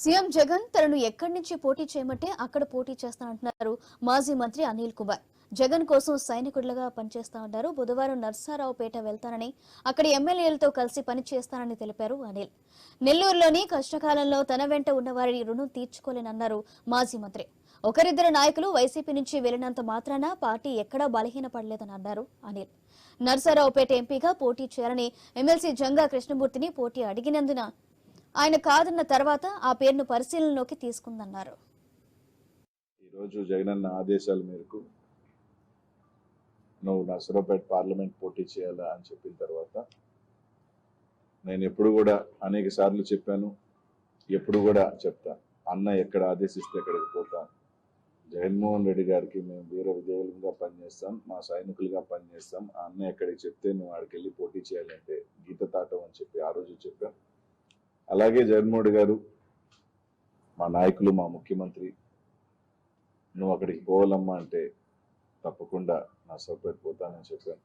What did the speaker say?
CM Jagan తనను ఎక్కడి నుంచి పోటీ చేయమంటే అక్కడ పోటీ చేస్తానంటున్నారు మాజీ మంత్రి అనిల్ కుమార్. జగన్ కోసం సైనికుడిగా పనిచేస్తానంటారు బుధవారం నర్సారావుపేట వెళ్తానని అక్కడ ఎమ్మెల్యేలతో కలిసి పనిచేస్తానని తెలిపారు అనిల్. నెల్లూరులోని కష్టకాలంలో తన వెంట ఉన్నవారిని రుణం తీర్చుకోలేనన్నారు మాజీ మంత్రి. ఒకరిద్దరు నాయకులు వైసీపీ నుంచి వెళ్ళినంత మాత్రాన పార్టీ ఎక్కడా బలహీనపడలేదని అన్నారు అనిల్. నర్సారావుపేట ఎంపీగా పోటీ చేయాలని ఎమ్మెల్సీ జంగా కృష్ణమూర్తిని పోటీ అడిగినందున ఆయన కాదన్న తర్వాత ఆ పేరును పరిశీలనలోకి తీసుకుందన్నారు. ఈరోజు జగనన్న ఆదేశాల మేరకు నువ్వు నసరాపేట పార్లమెంట్ పోటీ చేయాలా అని చెప్పిన తర్వాత నేను ఎప్పుడు కూడా అనేక సార్లు చెప్పాను ఎప్పుడు కూడా చెప్తా అన్న ఎక్కడ ఆదేశిస్తే అక్కడికి పోతాను జగన్మోహన్ రెడ్డి గారికి మేము వీర విధేయులుగా పనిచేస్తాం మా సైనికులుగా పనిచేస్తాం ఆ అన్న ఎక్కడికి చెప్తే నువ్వు ఆడికి వెళ్ళి పోటీ చేయాలంటే గీత తాటం అని చెప్పి ఆ రోజు చెప్పాం. అలాగే జగన్మోహన్ గారు మా నాయకులు మా ముఖ్యమంత్రి నువ్వు అక్కడికి పోవాలమ్మా అంటే తప్పకుండా నా సపరేట్ పోతానని చెప్పాను.